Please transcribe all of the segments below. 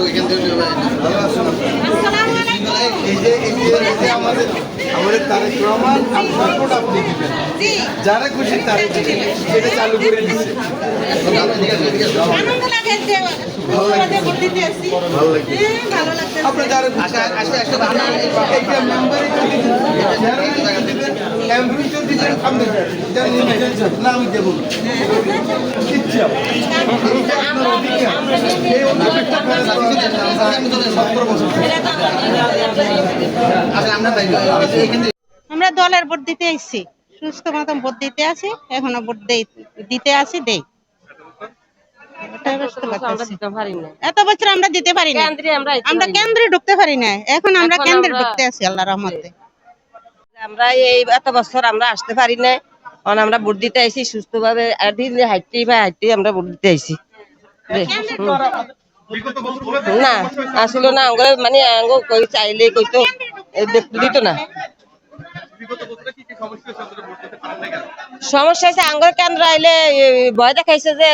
ওইখান থেকে আমাদের আমাদের তারেক রহমান পাসপোর্ট আপনি দিবেন। যারা খুশি তারা দিবেন। এটা চালু করে দিচ্ছে ভালো লাগছে। যারা না আমি দেবো আমরা দলের ভোট দিতে আসছি সুস্থ মতন ভোট দিতে আছি এখনও ভোট দেই দিতে আসি দেই। এত বছর আমরা দিতে পারি না কেন্দ্রে আমরা। কেন্দ্রে ঢুকতে পারি না এখন আমরা কেন্দ্রে ঢুকতে আছি আল্লাহ রহমতে। আমরা এই এত বছর আমরা আসতে পারি না কারণ আমরা ভোট দিতে আইছি সুস্থ ভাবে হাইটে বা আমরা ভোট দিতে আইছি। না আসলে না মানে আঙ্গ কই চাইলে কই তো এ দেখতে দিত না। সমস্যা হয়েছে আঙ্গুর কেন্দ্র আইলে ভয় দেখাইছে যে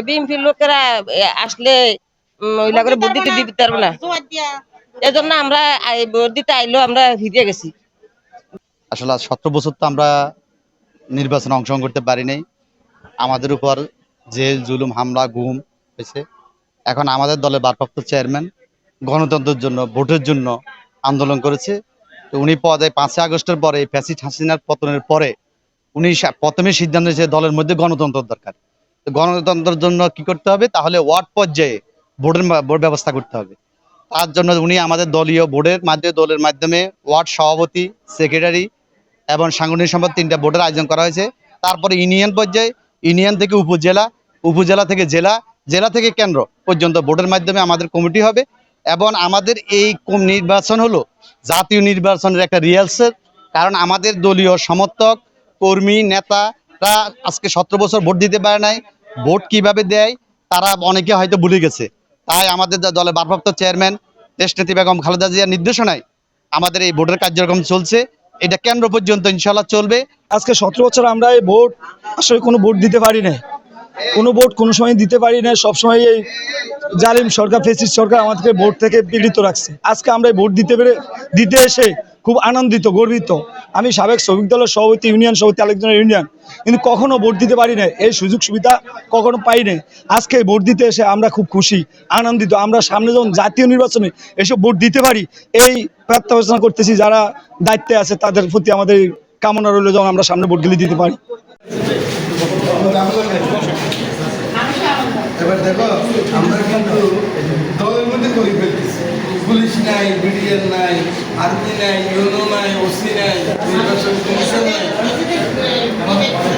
বিএমপি লোকেরা আসলে উম, ওইলা করে ভোট দিতে দিতে পারবে না। এজন্য আমরা ভোট দিতে আইলো আমরা ফিরে গেছি। আসলে সতেরো বছর তো আমরা নির্বাচনে অংশগ্রহণ করতে পারি নাই। আমাদের উপর জেল জুলুম, হামলা, গুম হয়েছে, এখন আমাদের দলের ভারপ্রাপ্ত চেয়ারম্যান গণতন্ত্রের জন্য, ভোটের জন্য আন্দোলন করেছে। তো উনি পদে পাঁচই আগস্টের পরে ফ্যাসিড হাসিনার পতনের পরে উনি প্রথমে সিদ্ধান্ত নিয়েছে দলের মধ্যে গণতন্ত্র দরকার। তো গণতন্ত্রের জন্য কি করতে হবে? তাহলে ওয়ার্ড পর্যায়ে ভোটের ভোট ব্যবস্থা করতে হবে। তার জন্য উনি আমাদের দলীয় বোর্ডের মাধ্যমে দলের মাধ্যমে ওয়ার্ড সভাপতি, সেক্রেটারি এবং সাংগঠনিক সম্পদ তিনটা বোর্ডের আয়োজন করা হয়েছে। তারপরে ইউনিয়ন পর্যায়ে, ইউনিয়ন থেকে উপজেলা উপজেলা থেকে জেলা জেলা থেকে কেন্দ্র পর্যন্ত বোর্ডের মাধ্যমে আমাদের কমিটি হবে এবং আমাদের এই নির্বাচন হলো জাতীয় নির্বাচনের একটা রিহার্সেল কারণ আমাদের দলীয় সমর্থক, কর্মী, নেতারা আজকে সতেরো বছর ভোট দিতে পারে নাই, ভোট কীভাবে দেয়, তারা অনেকে হয়তো ভুলে গেছে। তাই আমাদের দলের ভারপ্রাপ্ত চেয়ারম্যান দেশনেত্রী বেগম খালেদা জিয়ার নির্দেশনায় আমাদের এই ভোটের কার্যক্রম চলছে। এটা কেন্দ্র পর্যন্ত ইনশাল্লাহ চলবে। আজকে সতেরো বছর আমরা এই ভোট আসলে কোনো ভোট দিতে পারি না কোনো ভোট কোনো সময় দিতে পারি না সবসময় এই জালিম সরকার ফেসিস সরকার আমাদেরকে ভোট থেকে পীড়িত রাখছে। আজকে আমরা ভোট দিতে পেরে, দিতে এসে খুব আনন্দিত, গর্বিত। আমি সাবেক শ্রমিক দলের সভাপতি, ইউনিয়ন সভাপতি আলেকজনের ইউনিয়ন। কিন্তু কখনো ভোট দিতে পারি না এই সুযোগ সুবিধা কখনো পাই না আজকে ভোট দিতে এসে আমরা খুব খুশি, আনন্দিত। আমরা সামনে যখন জাতীয় নির্বাচনে এসব ভোট দিতে পারি, এই প্রার্থনা করতেছি যারা দায়িত্বে আছে তাদের প্রতি আমাদের কামনা রইল যেন আমরা সামনে ভোট দিলে দিতে পারি। এবার দেখো, আমরা কিন্তু দলের মধ্যে করে ফেলতেছি পুলিশ নাই বিডিএন নাই, আরপি নাই, ইউনো নাই, ওসি নাই, নির্বাচন কমিশন নাই।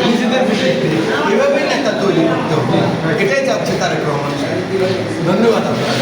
নিজেদের ভিত্তিতে এভাবেই নেতা তৈরি করতে হবে এটাই চাচ্ছে তারেক রহমান সাহেব। ধন্যবাদ আপনার